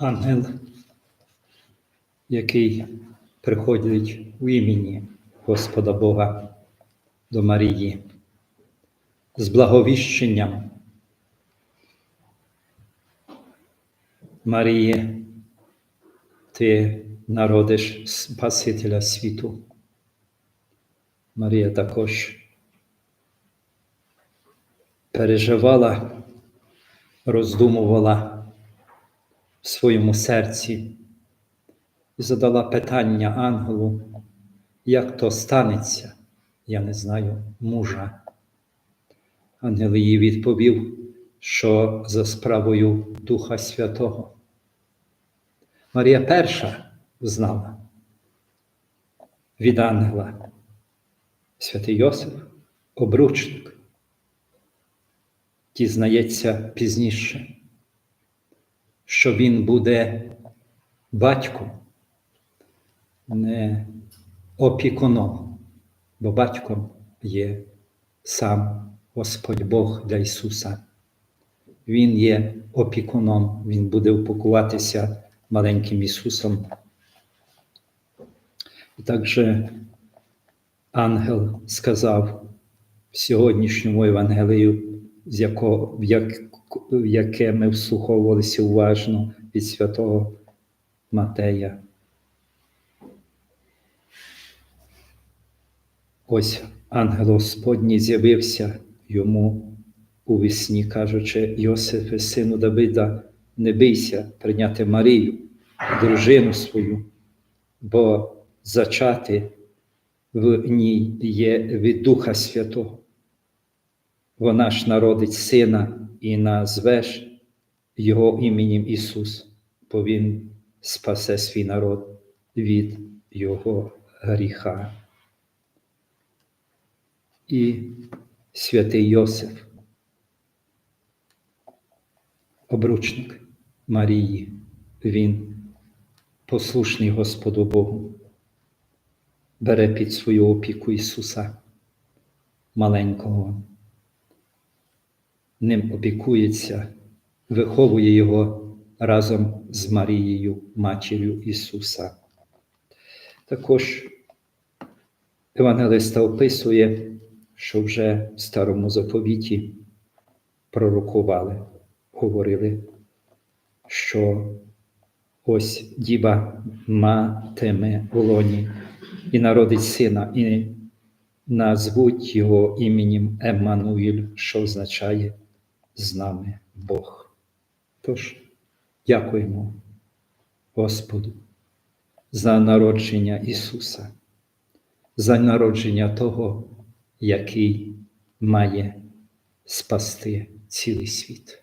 ангел, який приходить в імені Господа Бога до Марії з благовіщенням. Марії, ти народиш Спасителя світу. Марія також переживала, роздумувала в своєму серці і задала питання ангелу, як то станеться, я не знаю мужа. Ангел їй відповів, що за справою Духа Святого. Марія перша знала від ангела святий Йосиф, обручник, дізнається пізніше, що він буде батьком, не опікуном, бо батьком є сам Господь Бог для Ісуса. Він є опікуном, Він буде упакуватися маленьким Ісусом. І також ангел сказав в сьогоднішньому Євангелію, з якого, як, яке ми вслуховувалися уважно від святого Матея. Ось ангел Господній з'явився йому у вісні, кажучи, Йосифе, сину Давида, не бийся прийняти Марію, дружину свою, бо зачати в ній є від Духа Святого. Вона ж народить сина і назвеш Його іменем Ісус, бо Він спасе свій народ від Його гріха. І святий Йосиф, обручник Марії, він послушний Господу Богу, бере під свою опіку Ісуса маленького, ним опікується, виховує Його разом з Марією, матір'ю Ісуса. Також Евангелиста описує, що вже в старому заповіті пророкували, говорили, що ось діва матиме в лоні і народить сина, і назвуть його іменем Еммануїль, що означає з нами Бог. Тож, дякуємо Господу за народження Ісуса, за народження того, який має спасти цілий світ.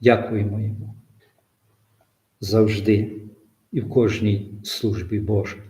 Дякуємо Йому завжди і в кожній службі Божій.